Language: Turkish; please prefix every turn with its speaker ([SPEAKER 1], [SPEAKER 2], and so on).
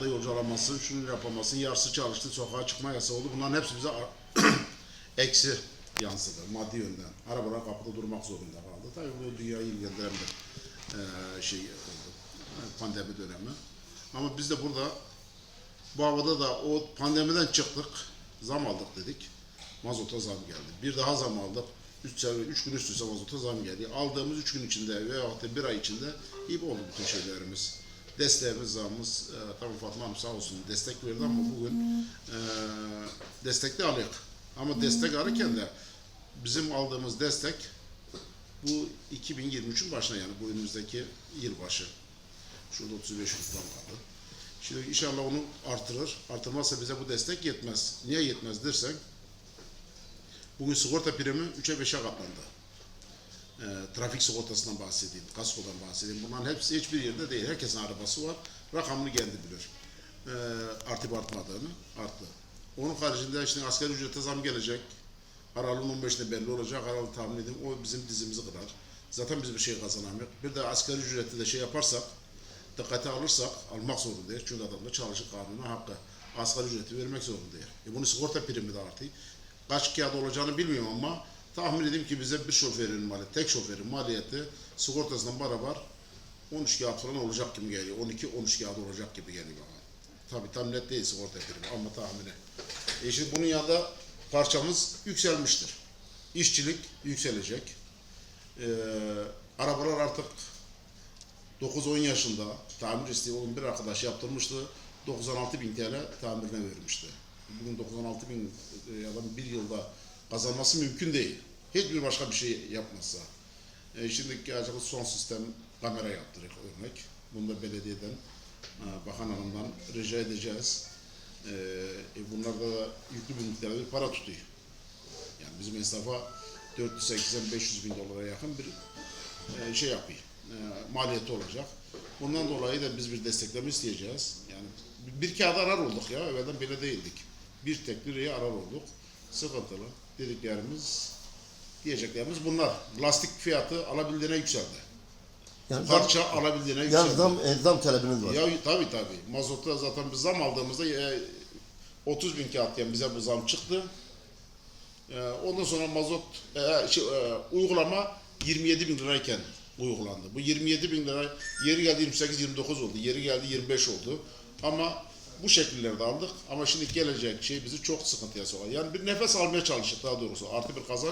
[SPEAKER 1] hayatta yolcu alamazsın, şunu yapamazsın, yarısı çalıştı, sokağa çıkma yasağı oldu. Bunların hepsi bize eksi yansıdı maddi yönden. Arabalar kapıda durmak zorunda kaldı. Tabii bu dünyayı ilgilendiren bir eee, şey oldu. Pandemi dönemi. Ama biz de burada bu havada da o pandemiden çıktık. Zam aldık dedik. Mazota zam geldi. Bir daha zam aldık. 3 üç gün üst üste mazota zam geldi. Aldığımız 3 gün içinde veya bir ay içinde iyi oldu bütün şeylerimiz. Desteğimiz, zamımız, e, tabii Fatma Hanım sağ olsun destek verdi ama bugün e, destek de alıyoruz. Ama destek alırken de bizim aldığımız destek bu 2023'ün başına yani bu önümüzdeki yılbaşı. Şurada 35 gün falan kaldı. Şimdi inşallah onu artırır. Artırmazsa bize bu destek yetmez. Niye yetmez dersen bugün sigorta primi 3'e 5'e katlandı. Ee, trafik sigortasından bahsedeyim, kaskodan bahsedeyim. Bunların hepsi hiçbir yerde değil. Herkesin arabası var. Rakamını kendi bilir. Ee, artıp artmadığını arttı. Onun haricinde işte asgari ücrete zam gelecek. Aralığın 15'inde belli olacak. Aralık tahmin edeyim. O bizim dizimizi kırar. Zaten biz bir şey kazanamıyoruz. Bir de asgari ücrette de şey yaparsak dikkate alırsak almak zorundayız. Çünkü adam da çalışır kanuna hakkı. Asgari ücreti vermek zorundayız. E bunun sigorta primi de artıyor. Kaç kağıt olacağını bilmiyorum ama tahmin edeyim ki bize bir şoförün maliyeti, tek şoförün maliyeti sigortasından beraber 13 kağıt falan olacak gibi geliyor. 12-13 kağıt olacak gibi geliyor bana. Tabii tam net değil sigorta primi ama tahmini. E şimdi bunun yanında parçamız yükselmiştir. İşçilik yükselecek. Ee, arabalar artık 9-10 yaşında tamir isteği olan bir arkadaş yaptırmıştı. 96 bin TL tamirine vermişti. Bugün 96 bin e, adam bir yılda kazanması mümkün değil. Hiçbir başka bir şey yapmazsa. E, şimdiki acaba son sistem kamera yaptırdık örnek. Bunu da belediyeden, e, bakan hanımdan rica edeceğiz. E, e, bunlarda da yüklü bir miktarda bir para tutuyor. Yani bizim esnafa 480 500 bin dolara yakın bir e, şey yapıyor. E, maliyeti olacak. Bundan dolayı da biz bir destekleme isteyeceğiz. Yani bir kağıda arar olduk ya. Evvelden böyle değildik. Bir tek liraya arar olduk. Sıkıntılı dediklerimiz diyeceklerimiz bunlar. Lastik fiyatı alabildiğine yükseldi.
[SPEAKER 2] Yani zam,
[SPEAKER 1] Parça alabildiğine
[SPEAKER 2] yani
[SPEAKER 1] yükseldi.
[SPEAKER 2] zam, e, zam talebiniz var.
[SPEAKER 1] Ya tabii tabii. Mazota zaten biz zam aldığımızda e, 30 bin kağıtken bize bu zam çıktı. E, ondan sonra mazot e, şey, e, uygulama 27 bin lirayken uygulandı. Bu 27 bin lira yeri geldi 28-29 oldu. Yeri geldi 25 oldu. Ama bu şekillerde aldık. Ama şimdi gelecek şey bizi çok sıkıntıya sokar. Yani bir nefes almaya çalıştık daha doğrusu. Artı bir kazanç